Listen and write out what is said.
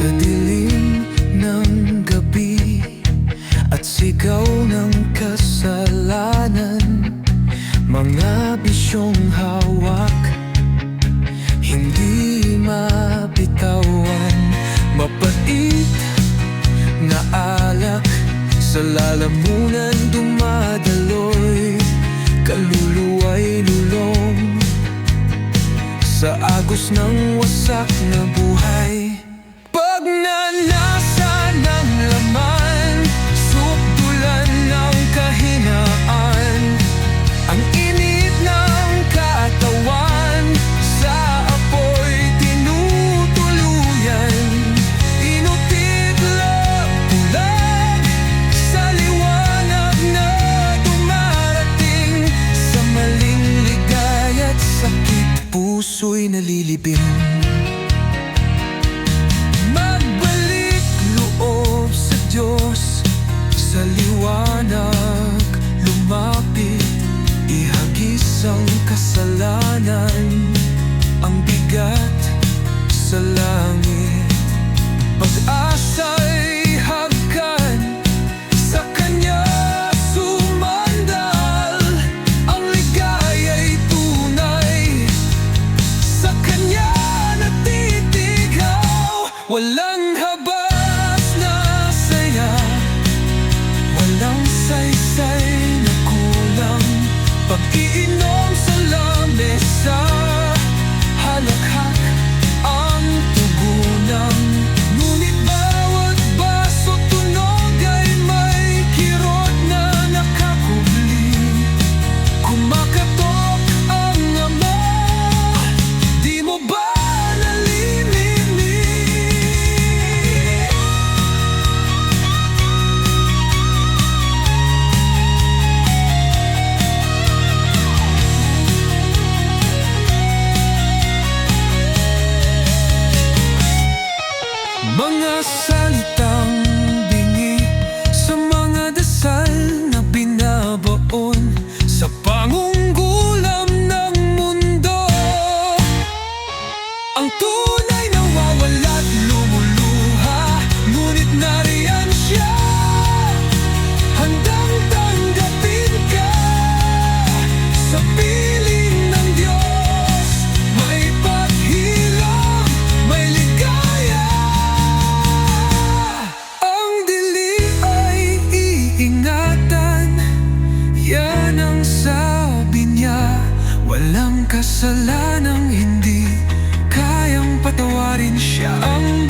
Sa dilim ng gabi At sigaw ng kasalanan. Mga hawak Hindi mabitawan. Mapait na alak Sa lalamunan dumadaloy. Kaluluwa'y Sa agos ng wasak na kasalanan. Ang bigat sa langit. Pag-asa'y Walang habas na saya. Walang saysay na kulang. Pag-iinip Mga salitang bingi Sa mga dasal na binabaon Sa pangungkot Walang kasalanang hindi Kayang patawarin. Siya ang